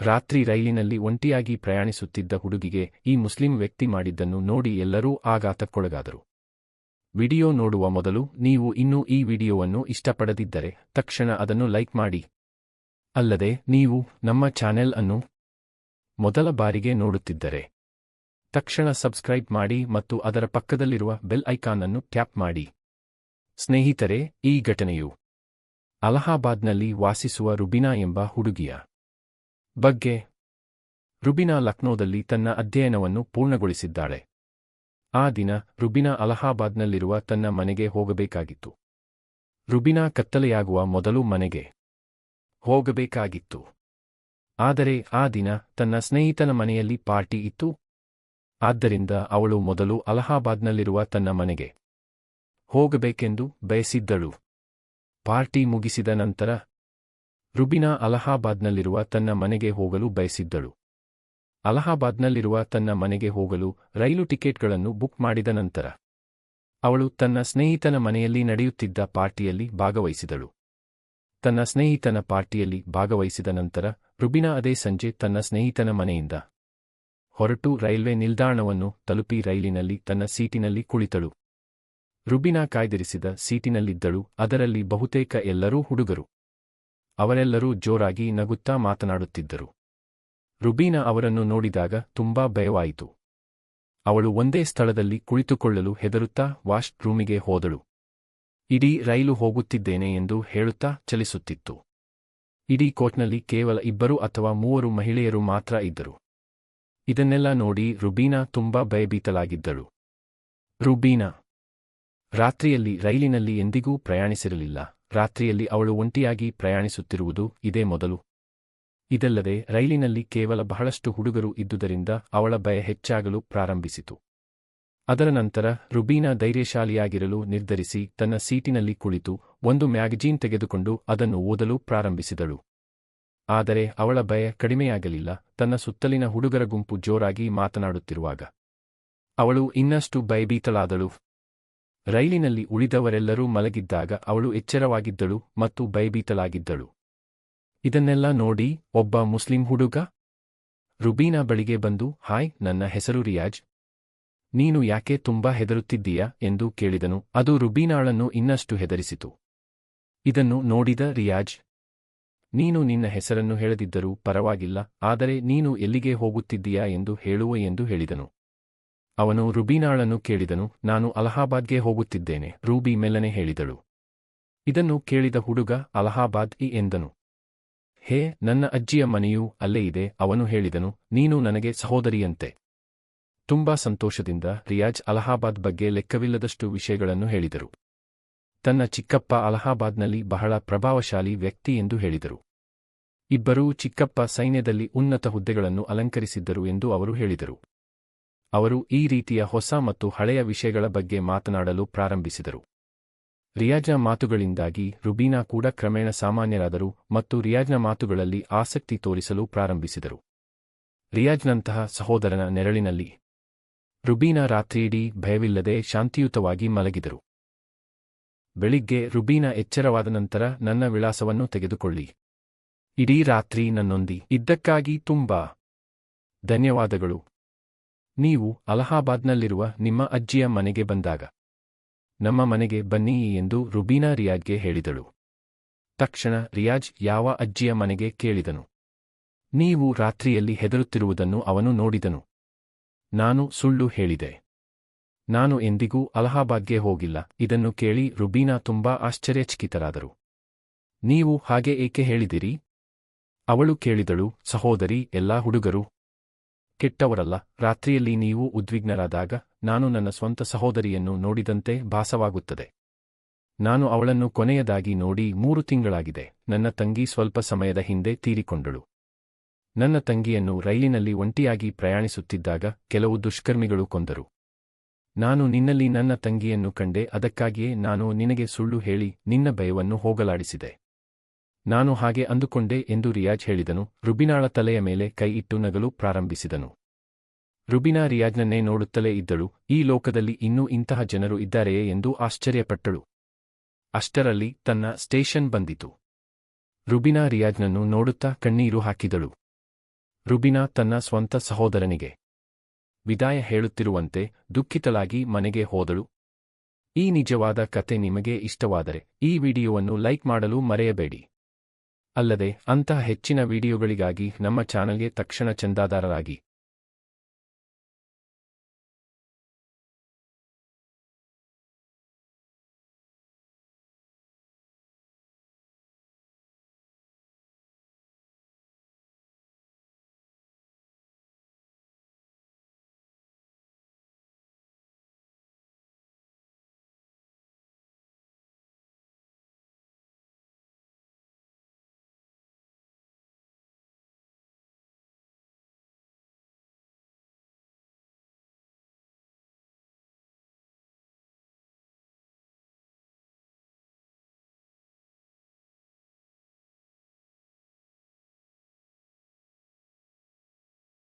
ರಾತ್ರಿ ರೈಲಿನಲ್ಲಿ ಒಂಟಿಯಾಗಿ ಪ್ರಯಾಣಿಸುತ್ತಿದ್ದ ಹುಡುಗಿಗೆ ಈ ಮುಸ್ಲಿಂ ವ್ಯಕ್ತಿ ಮಾಡಿದ್ದನ್ನು ನೋಡಿ ಎಲ್ಲರೂ ಆಘಾತಕ್ಕೊಳಗಾದರು. ವಿಡಿಯೋ ನೋಡುವ ಮೊದಲು ನೀವು ಇನ್ನೂ ಈ ವಿಡಿಯೋವನ್ನು ಇಷ್ಟಪಡದಿದ್ದರೆ ತಕ್ಷಣ ಅದನ್ನು ಲೈಕ್ ಮಾಡಿ. ಅಲ್ಲದೆ ನೀವು ನಮ್ಮ ಚಾನೆಲ್ ಅನ್ನು ಮೊದಲ ಬಾರಿಗೆ ನೋಡುತ್ತಿದ್ದರೆ ತಕ್ಷಣ ಸಬ್ಸ್ಕ್ರೈಬ್ ಮಾಡಿ ಮತ್ತು ಅದರ ಪಕ್ಕದಲ್ಲಿರುವ ಬೆಲ್ ಐಕಾನ್ ಅನ್ನು ಟ್ಯಾಪ್ ಮಾಡಿ. ಸ್ನೇಹಿತರೆ, ಈ ಘಟನೆಯು ಅಲಹಾಬಾದ್ನಲ್ಲಿ ವಾಸಿಸುವ ರುಬಿನಾ ಎಂಬ ಹುಡುಗಿಯ ಬಗ್ಗೆ. ರುಬಿನಾ ಲಕ್ನೋದಲ್ಲಿ ತನ್ನ ಅಧ್ಯಯನವನ್ನು ಪೂರ್ಣಗೊಳಿಸಿದ್ದಾಳೆ. ಆ ದಿನ ರುಬಿನಾ ಅಲಹಾಬಾದ್ನಲ್ಲಿರುವ ತನ್ನ ಮನೆಗೆ ಹೋಗಬೇಕಾಗಿತ್ತು. ರುಬಿನಾ ಕತ್ತಲೆಯಾಗುವ ಮೊದಲು ಮನೆಗೆ ಹೋಗಬೇಕಾಗಿತ್ತು. ಆದರೆ ಆ ದಿನ ತನ್ನ ಸ್ನೇಹಿತನ ಮನೆಯಲ್ಲಿ ಪಾರ್ಟಿ ಇತ್ತು. ಆದ್ದರಿಂದ ಅವಳು ಮೊದಲು ಅಲಹಾಬಾದ್ನಲ್ಲಿರುವ ತನ್ನ ಮನೆಗೆ ಹೋಗಬೇಕೆಂದು ಬಯಸಿದ್ದಳು. ಪಾರ್ಟಿ ಮುಗಿಸಿದ ನಂತರ ರುಬಿನಾ ಅಲಹಾಬಾದ್ನಲ್ಲಿರುವ ತನ್ನ ಮನೆಗೆ ಹೋಗಲು ಬಯಸಿದ್ದಳು. ಅಲಹಾಬಾದ್ನಲ್ಲಿರುವ ತನ್ನ ಮನೆಗೆ ಹೋಗಲು ರೈಲು ಟಿಕೆಟ್ಗಳನ್ನು ಬುಕ್ ಮಾಡಿದ ನಂತರ, ಅವಳು ತನ್ನ ಸ್ನೇಹಿತನ ಮನೆಯಲ್ಲಿ ನಡೆಯುತ್ತಿದ್ದ ಪಾರ್ಟಿಯಲ್ಲಿ ಭಾಗವಹಿಸಿದಳು. ತನ್ನ ಸ್ನೇಹಿತನ ಪಾರ್ಟಿಯಲ್ಲಿ ಭಾಗವಹಿಸಿದ ನಂತರ ರುಬಿನಾ ಅದೇ ಸಂಜೆ ತನ್ನ ಸ್ನೇಹಿತನ ಮನೆಯಿಂದ ಹೊರಟು ರೈಲ್ವೆ ನಿಲ್ದಾಣವನ್ನು ತಲುಪಿ ರೈಲಿನಲ್ಲಿ ತನ್ನ ಸೀಟಿನಲ್ಲಿ ಕುಳಿತಳು. ರುಬಿನಾ ಕಾಯ್ದಿರಿಸಿದ ಸೀಟಿನಲ್ಲಿದ್ದಳು, ಅದರಲ್ಲಿ ಬಹುತೇಕ ಎಲ್ಲರೂ ಹುಡುಗರು. ಅವರೆಲ್ಲರೂ ಜೋರಾಗಿ ನಗುತ್ತಾ ಮಾತನಾಡುತ್ತಿದ್ದರು. ರುಬೀನಾ ಅವರನ್ನು ನೋಡಿದಾಗ ತುಂಬಾ ಭಯವಾಯಿತು. ಅವಳು ಒಂದೇ ಸ್ಥಳದಲ್ಲಿ ಕುಳಿತುಕೊಳ್ಳಲು ಹೆದರುತ್ತಾ ವಾಶ್ ರೂಮಿಗೆ ಹೋದಳು. ಇಡೀ ರೈಲು ಹೋಗುತ್ತಿದ್ದೇನೆ ಎಂದು ಹೇಳುತ್ತಾ ಚಲಿಸುತ್ತಿತ್ತು. ಇಡೀ ಕೋಟ್ನಲ್ಲಿ ಕೇವಲ ಇಬ್ಬರು ಅಥವಾ ಮೂವರು ಮಹಿಳೆಯರು ಮಾತ್ರ ಇದ್ದರು. ಇದನ್ನೆಲ್ಲ ನೋಡಿ ರುಬೀನಾ ತುಂಬಾ ಭಯಭೀತಲಾಗಿದ್ದಳು ರುಬೀನಾ, ರಾತ್ರಿಯಲ್ಲಿ ರೈಲಿನಲ್ಲಿ ಎಂದಿಗೂ ಪ್ರಯಾಣಿಸಿರಲಿಲ್ಲ. ರಾತ್ರಿಯಲ್ಲಿ ಅವಳು ಒಂಟಿಯಾಗಿ ಪ್ರಯಾಣಿಸುತ್ತಿರುವುದು ಇದೇ ಮೊದಲು. ಇದಲ್ಲದೆ ರೈಲಿನಲ್ಲಿ ಕೇವಲ ಬಹಳಷ್ಟು ಹುಡುಗರು ಇದ್ದುದರಿಂದ ಅವಳ ಭಯ ಹೆಚ್ಚಾಗಲು ಪ್ರಾರಂಭಿಸಿತು. ಅದರ ನಂತರ ರುಬೀನಾ ಧೈರ್ಯಶಾಲಿಯಾಗಿರಲು ನಿರ್ಧರಿಸಿ ತನ್ನ ಸೀಟಿನಲ್ಲಿ ಕುಳಿತು ಒಂದು ಮ್ಯಾಗಜೀನ್ ತೆಗೆದುಕೊಂಡು ಅದನ್ನು ಓದಲು ಪ್ರಾರಂಭಿಸಿದಳು. ಆದರೆ ಅವಳ ಭಯ ಕಡಿಮೆಯಾಗಲಿಲ್ಲ, ತನ್ನ ಸುತ್ತಲಿನ ಹುಡುಗರ ಗುಂಪು ಜೋರಾಗಿ ಮಾತನಾಡುತ್ತಿರುವಾಗ. ಅವಳು ಇನ್ನಷ್ಟು ಭಯಭೀತಳಾದಳು. ರೈಲಿನಲ್ಲಿ ಉಳಿದವರೆಲ್ಲರೂ ಮಲಗಿದ್ದಾಗ ಅವಳು ಎಚ್ಚರವಾಗಿದ್ದಳು ಮತ್ತು ಭಯಭೀತಲಾಗಿದ್ದಳು ಇದನ್ನೆಲ್ಲ ನೋಡಿ ಒಬ್ಬ ಮುಸ್ಲಿಂ ಹುಡುಗ, ರುಬೀನಾ ಬಳಿಗೆ ಬಂದು, ಹಾಯ್, ನನ್ನ ಹೆಸರು ರಿಯಾಜ್. ನೀನು ಯಾಕೆ ತುಂಬಾ ಹೆದರುತ್ತಿದ್ದೀಯಾ? ಎಂದು ಕೇಳಿದನು. ಅದು ರುಬೀನಾಳನ್ನು ಇನ್ನಷ್ಟು ಹೆದರಿಸಿತು. ಇದನ್ನು ನೋಡಿದ ರಿಯಾಜ್, ನೀನು ನಿನ್ನ ಹೆಸರನ್ನು ಹೇಳದಿದ್ದರೂ ಪರವಾಗಿಲ್ಲ, ಆದರೆ ನೀನು ಎಲ್ಲಿಗೆ ಹೋಗುತ್ತಿದ್ದೀಯಾ ಎಂದು ಹೇಳುವ ಎಂದು ಹೇಳಿದನು. ಅವನು ರುಬೀನಾಳನ್ನು ಕೇಳಿದನು, ನಾನು ಅಲಹಾಬಾದ್ಗೆ ಹೋಗುತ್ತಿದ್ದೇನೆ, ರೂಬಿ ಮೆಲ್ಲನೆ ಹೇಳಿದಳು. ಇದನ್ನು ಕೇಳಿದ ಹುಡುಗ, ಅಲಹಾಬಾದ್ ಇ ಎಂದನು. ಹೇ, ನನ್ನ ಅಜ್ಜಿಯ ಮನೆಯೂ ಅಲ್ಲೇ ಇದೆ, ಅವನು ಹೇಳಿದನು, ನೀನು ನನಗೆ ಸಹೋದರಿಯಂತೆ. ತುಂಬಾ ಸಂತೋಷದಿಂದ ರಿಯಾಜ್ ಅಲಹಾಬಾದ್ ಬಗ್ಗೆ ಲೆಕ್ಕವಿಲ್ಲದಷ್ಟು ವಿಷಯಗಳನ್ನು ಹೇಳಿದರು. ತನ್ನ ಚಿಕ್ಕಪ್ಪ ಅಲಹಾಬಾದ್ನಲ್ಲಿ ಬಹಳ ಪ್ರಭಾವಶಾಲಿ ವ್ಯಕ್ತಿ ಎಂದು ಹೇಳಿದರು. ಇಬ್ಬರೂ ಚಿಕ್ಕಪ್ಪ ಸೈನ್ಯದಲ್ಲಿ ಉನ್ನತ ಹುದ್ದೆಗಳನ್ನು ಅಲಂಕರಿಸಿದ್ದರು ಎಂದು ಅವರು ಹೇಳಿದರು. ಅವರು ಈ ರೀತಿಯ ಹೊಸ ಮತ್ತು ಹಳೆಯ ವಿಷಯಗಳ ಬಗ್ಗೆ ಮಾತನಾಡಲು ಪ್ರಾರಂಭಿಸಿದರು. ರಿಯಾಜ್ನ ಮಾತುಗಳಿಂದಾಗಿ ರುಬೀನಾ ಕೂಡ ಕ್ರಮೇಣ ಸಾಮಾನ್ಯರಾದರು ಮತ್ತು ರಿಯಾಜ್ನ ಮಾತುಗಳಲ್ಲಿ ಆಸಕ್ತಿ ತೋರಿಸಲು ಪ್ರಾರಂಭಿಸಿದರು. ರಿಯಾಜ್ನಂತಹ ಸಹೋದರನ ನೆರಳಿನಲ್ಲಿ ರುಬೀನಾ ರಾತ್ರಿಯಿಡೀ ಭಯವಿಲ್ಲದೆ ಶಾಂತಿಯುತವಾಗಿ ಮಲಗಿದರು. ಬೆಳಿಗ್ಗೆ ರುಬೀನಾ ಎಚ್ಚರವಾದ ನಂತರ ನನ್ನ ವಿಳಾಸವನ್ನು ತೆಗೆದುಕೊಳ್ಳಿ. ಇಡೀ ರಾತ್ರಿ ನನ್ನೊಂದಿ ಇದ್ದಕ್ಕಾಗಿ ತುಂಬಾ ಧನ್ಯವಾದಗಳು. ನೀವು ಅಲಹಾಬಾದ್ನಲ್ಲಿರುವ ನಿಮ್ಮ ಅಜ್ಜಿಯ ಮನೆಗೆ ಬಂದಾಗ. ನಮ್ಮ ಮನೆಗೆ ಬನ್ನಿ ಎಂದು ರುಬೀನಾ ರಿಯಾಜ್ಗೆ ಹೇಳಿದಳು. ತಕ್ಷಣ ರಿಯಾಜ್ ಯಾವ ಅಜ್ಜಿಯ ಮನೆಗೆ ಕೇಳಿದನು. ನೀವು ರಾತ್ರಿಯಲ್ಲಿ ಹೆದರುತ್ತಿರುವುದನ್ನು ಅವನು ನೋಡಿದನು. ನಾನು ಸುಳ್ಳು ಹೇಳಿದೆ. ನಾನು ಎಂದಿಗೂ ಅಲಹಾಬಾದ್ಗೆ ಹೋಗಿಲ್ಲ. ಇದನ್ನು ಕೇಳಿ ರುಬೀನಾ ತುಂಬಾ ಆಶ್ಚರ್ಯಚಕಿತರಾದರು. ನೀವು ಹಾಗೆ ಏಕೆ ಹೇಳಿದಿರಿ? ಅವಳು ಕೇಳಿದಳು, ಸಹೋದರಿ, ಎಲ್ಲಾ ಹುಡುಗರು ಕೆಟ್ಟವರಲ್ಲ. ರಾತ್ರಿಯಲ್ಲಿ ನೀವು ಉದ್ವಿಗ್ನರಾದಾಗ ನಾನು ನನ್ನ ಸ್ವಂತ ಸಹೋದರಿಯನ್ನು ನೋಡಿದಂತೆ ಭಾಸವಾಗುತ್ತದೆ. ನಾನು ಅವಳನ್ನು ಕೊನೆಯದಾಗಿ ನೋಡಿ ಮೂರು ತಿಂಗಳಾಗಿದೆ. ನನ್ನ ತಂಗಿ ಸ್ವಲ್ಪ ಸಮಯದ ಹಿಂದೆ ತೀರಿಕೊಂಡಳು. ನನ್ನ ತಂಗಿಯನ್ನು ರೈಲಿನಲ್ಲಿ ಒಂಟಿಯಾಗಿ ಪ್ರಯಾಣಿಸುತ್ತಿದ್ದಾಗ ಕೆಲವು ದುಷ್ಕರ್ಮಿಗಳು ಕೊಂದರು. ನಾನು ನಿನ್ನಲ್ಲಿ ನನ್ನ ತಂಗಿಯನ್ನು ಕಂಡೆ. ಅದಕ್ಕಾಗಿಯೇ ನಾನು ನಿನಗೆ ಸುಳ್ಳು ಹೇಳಿ ನಿನ್ನ ಭಯವನ್ನು ಹೋಗಲಾಡಿಸಿದೆ. ನಾನು ಹಾಗೆ ಅಂದುಕೊಂಡೆ ಎಂದು ರಿಯಾಜ್ ಹೇಳಿದನು. ರುಬಿನಾಳ ತಲೆಯ ಮೇಲೆ ಕೈ ಇಟ್ಟು ನಗಲು ಪ್ರಾರಂಭಿಸಿದನು. ರುಬಿನಾ ರಿಯಾಜ್ನನ್ನೇ ನೋಡುತ್ತಲೇ ಇದ್ದಳು. ಈ ಲೋಕದಲ್ಲಿ ಇನ್ನೂ ಇಂತಹ ಜನರು ಇದ್ದಾರೆಯೇ ಎಂದು ಆಶ್ಚರ್ಯಪಟ್ಟಳು. ಅಷ್ಟರಲ್ಲಿ ತನ್ನ ಸ್ಟೇಷನ್ ಬಂದಿತು. ರುಬಿನಾ ರಿಯಾಜ್ನನ್ನು ನೋಡುತ್ತಾ ಕಣ್ಣೀರು ಹಾಕಿದಳು. ರುಬಿನಾ ತನ್ನ ಸ್ವಂತ ಸಹೋದರನಿಗೆ, ವಿದಾಯ ಹೇಳುತ್ತಿರುವಂತೆ ದುಃಖಿತಳಾಗಿ ಮನೆಗೆ ಹೋದಳು. ಈ ನಿಜವಾದ ಕತೆ ನಿಮಗೆ ಇಷ್ಟವಾದರೆ ಈ ವಿಡಿಯೋವನ್ನು ಲೈಕ್ ಮಾಡಲು ಮರೆಯಬೇಡಿ. ಅಲ್ಲದೆ ಅಂತಹ ಹೆಚ್ಚಿನ ವಿಡಿಯೋಗಳಿಗಾಗಿ ನಮ್ಮ ಚಾನಲ್ಗೆ ತಕ್ಷಣ ಚಂದಾದಾರರಾಗಿ.